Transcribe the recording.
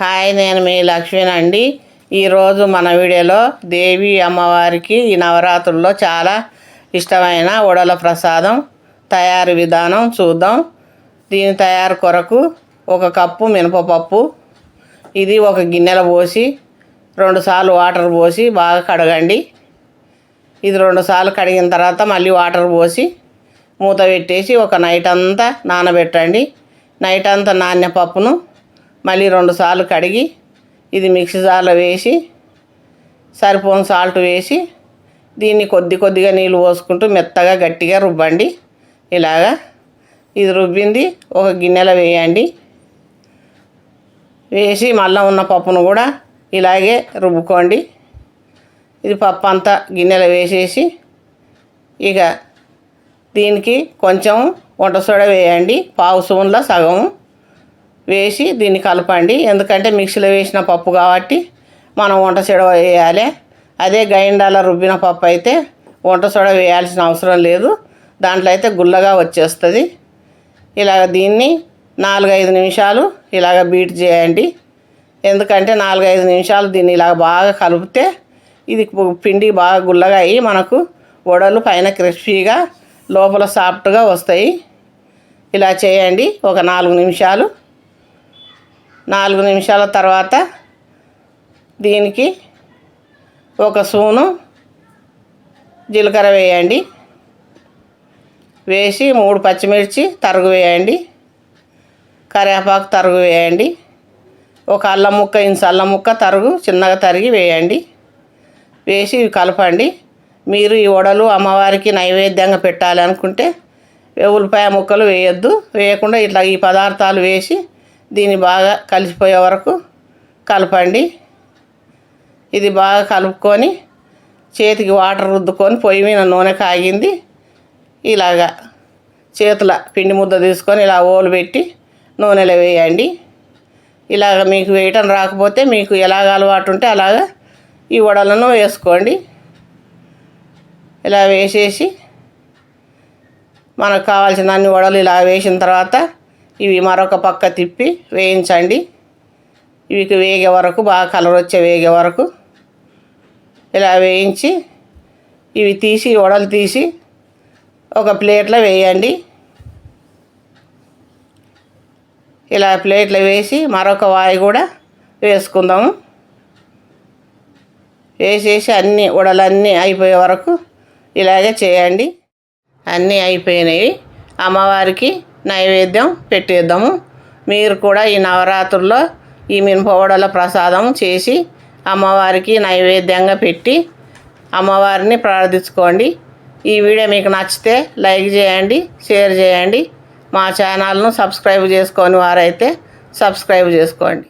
Hi నేను మీ లక్ష్మినండి. ఈరోజు మన వీడియోలో దేవి అమ్మవారికి ఈ నవరాత్రుల్లో చాలా ఇష్టమైన ఉడల ప్రసాదం తయారు విధానం చూద్దాం. దీని తయారు కొరకు ఒక కప్పు మినపపప్పు ఇది ఒక గిన్నెలో పోసి రెండుసార్లు వాటర్ పోసి బాగా కడగండి. ఇది రెండుసార్లు కడిగిన తర్వాత మళ్ళీ వాటర్ పోసి మూత పెట్టేసి ఒక నైట్ అంతా నానబెట్టండి. నైట్ అంతా నాణ్య పప్పును మళ్ళీ రెండుసార్లు కడిగి ఇది మిక్సీ జార్లో వేసి సరిపోని సాల్ట్ వేసి దీన్ని కొద్ది కొద్దిగా నీళ్ళు పోసుకుంటూ మెత్తగా గట్టిగా రుబ్బండి ఇలాగా ఇది రుబ్బింది ఒక గిన్నెలో వేయండి. వేసి మళ్ళీ ఉన్న పప్పును కూడా ఇలాగే రుబ్బుకోండి. ఇది పప్పు అంతా గిన్నెలో వేసేసి ఇక దీనికి కొంచెం వంట సోడా వేయండి. పావు స్పూన్ల సగం వేసి దీన్ని కలపండి. ఎందుకంటే మిక్సీలో వేసిన పప్పు కాబట్టి మనం వంట చెడ వేయాలి. అదే గైండాల రుబ్బిన పప్పు అయితే వంట సోడా వేయాల్సిన అవసరం లేదు. దాంట్లో అయితే గుల్లగా వచ్చేస్తుంది. ఇలాగ దీన్ని నాలుగైదు నిమిషాలు ఇలాగ బీట్ చేయండి. ఎందుకంటే నాలుగైదు నిమిషాలు దీన్ని ఇలాగ బాగా కలిపితే ఇది పిండి బాగా గుల్లగా అయ్యి మనకు వడలు పైన క్రిస్పీగా లోపల సాఫ్ట్గా వస్తాయి. ఇలా చేయండి. ఒక నాలుగు నిమిషాలు నాలుగు నిమిషాల తర్వాత దీనికి ఒక స్పూను జీలకర్ర వేయండి. వేసి మూడు పచ్చిమిర్చి తరుగు వేయండి. కరివేపాకు తరుగు వేయండి. ఒక అల్లం ముక్క ఇంచు అల్లం ముక్క తరుగు చిన్నగా తరిగి వేయండి. వేసి కలపండి. మీరు ఈ వడలు అమ్మవారికి నైవేద్యంగా పెట్టాలి అనుకుంటే ఉల్లిపాయ ముక్కలు వేయొద్దు. వేయకుండా ఇట్లా ఈ పదార్థాలు వేసి దీన్ని బాగా కలిసిపోయే వరకు కలపండి. ఇది బాగా కలుపుకొని చేతికి వాటర్ రుద్దుకొని పొయ్యి మీద నూనె కాగింది. ఇలాగా చేతుల పిండి ముద్ద తీసుకొని ఇలా ఓలు పెట్టి నూనెలో వేయండి. ఇలాగ మీకు వేయటం రాకపోతే మీకు ఎలాగ అలవాటు ఉంటే అలాగా ఈ వడలను వేసుకోండి. ఇలా వేసేసి మనకు కావాల్సిన అన్ని వడలు ఇలా వేసిన తర్వాత ఇవి మరొక పక్క తిప్పి వేయించండి. ఇవి వేగే వరకు బాగా కలర్ వచ్చే వేగే వరకు ఇలా వేయించి ఇవి తీసి వడలు తీసి ఒక ప్లేట్లో వేయండి. ఇలా ప్లేట్లో వేసి మరొక వాయి కూడా వేసుకుందాము. వేసేసి అన్నీ వడలన్నీ అయిపోయే వరకు ఇలాగే చేయండి. అన్నీ అయిపోయినాయి. అమ్మవారికి నైవేద్యం పెట్టేద్దాము. మీరు కూడా ఈ నవరాత్రుల్లో ఈ మినపవడల ప్రసాదం చేసి అమ్మవారికి నైవేద్యంగా పెట్టి అమ్మవారిని ప్రార్థించుకోండి. ఈ వీడియో మీకు నచ్చితే లైక్ చేయండి షేర్ చేయండి. మా ఛానల్ను సబ్స్క్రైబ్ చేసుకొని వారైతే సబ్స్క్రైబ్ చేసుకోండి.